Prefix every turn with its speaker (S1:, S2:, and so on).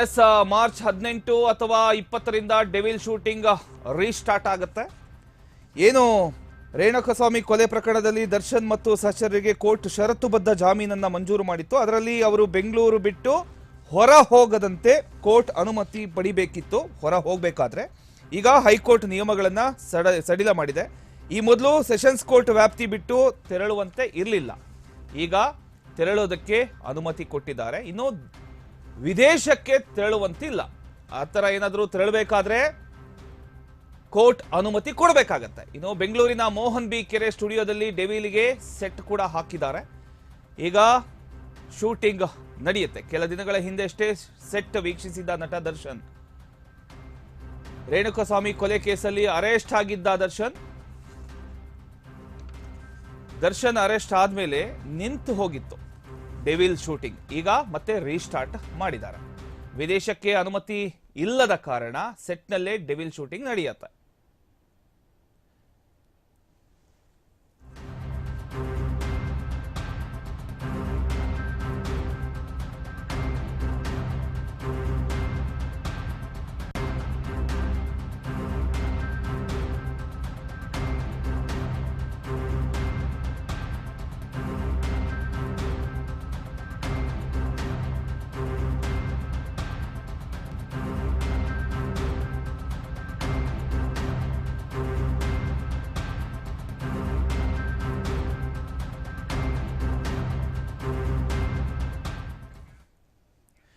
S1: S March ಹದಿನೆಂಟು ಅಥವಾ ಇಪ್ಪತ್ತರಿಂದ ಡೆವಿಲ್ ಶೂಟಿಂಗ್ ರೀಸ್ಟಾರ್ಟ್ ಆಗುತ್ತೆ. ಏನು, ರೇಣುಕಸ್ವಾಮಿ ಕೊಲೆ ಪ್ರಕರಣದಲ್ಲಿ ದರ್ಶನ್ ಮತ್ತು ಸಹಚರರಿಗೆ ಕೋರ್ಟ್ ಷರತ್ತುಬದ್ಧ ಜಾಮೀನನ್ನ ಮಂಜೂರು ಮಾಡಿತ್ತು. ಅದರಲ್ಲಿ ಅವರು ಬೆಂಗಳೂರು ಬಿಟ್ಟು ಹೊರ ಹೋಗದಂತೆ ಕೋರ್ಟ್ ಅನುಮತಿ ಪಡಿಬೇಕಿತ್ತು. ಹೊರ ಹೋಗಬೇಕಾದ್ರೆ ಈಗ ಹೈಕೋರ್ಟ್ ನಿಯಮಗಳನ್ನು ಸಡ, ಸಡಿಲ ಮಾಡಿದೆ. ಈ ಮೊದಲು ಸೆಷನ್ಸ್ ಕೋರ್ಟ್ ವ್ಯಾಪ್ತಿ ಬಿಟ್ಟು ತೆರಳುವಂತೆ ಇರಲಿಲ್ಲ. ಈಗ ತೆರಳೋದಕ್ಕೆ ಅನುಮತಿ ಕೊಟ್ಟಿದ್ದಾರೆ. ಇನ್ನು ವಿದೇಶಕ್ಕೆ ತೆರಳುವಂತಿಲ್ಲ. ಆ ಥರ ಏನಾದರೂ ತೆರಳಬೇಕಾದ್ರೆ ಕೋರ್ಟ್ ಅನುಮತಿ ಕೊಡಬೇಕಾಗತ್ತೆ. ಇನ್ನು ಬೆಂಗಳೂರಿನ ಮೋಹನ್ ಬಿ ಕೆರೆ ಸ್ಟುಡಿಯೋದಲ್ಲಿ ಡೆವಿಲಿಗೆ ಸೆಟ್ ಕೂಡ ಹಾಕಿದ್ದಾರೆ. ಈಗ ಶೂಟಿಂಗ್ ನಡೆಯುತ್ತೆ. ಕೆಲ ದಿನಗಳ ಹಿಂದೆಷ್ಟೇ ಸೆಟ್ ವೀಕ್ಷಿಸಿದ ನಟ ದರ್ಶನ್. ರೇಣುಕಸ್ವಾಮಿ ಕೊಲೆ ಕೇಸಲ್ಲಿ ಅರೆಸ್ಟ್ ಆಗಿದ್ದ ದರ್ಶನ್. ದರ್ಶನ್ ಅರೆಸ್ಟ್ ಆದ್ಮೇಲೆ ನಿಂತು ಹೋಗಿತ್ತು. Devil shooting. ಈಗ ಮತ್ತೆ ರೀಸ್ಟಾರ್ಟ್ ಮಾಡಿದ್ದಾರೆ. ವಿದೇಶಕ್ಕೆ ಅನುಮತಿ ಇಲ್ಲದ ಕಾರಣ ಸೆಟ್ನಲ್ಲೇ ಡೆವಿಲ್ ಶೂಟಿಂಗ್ ನಡೆಯುತ್ತೆ.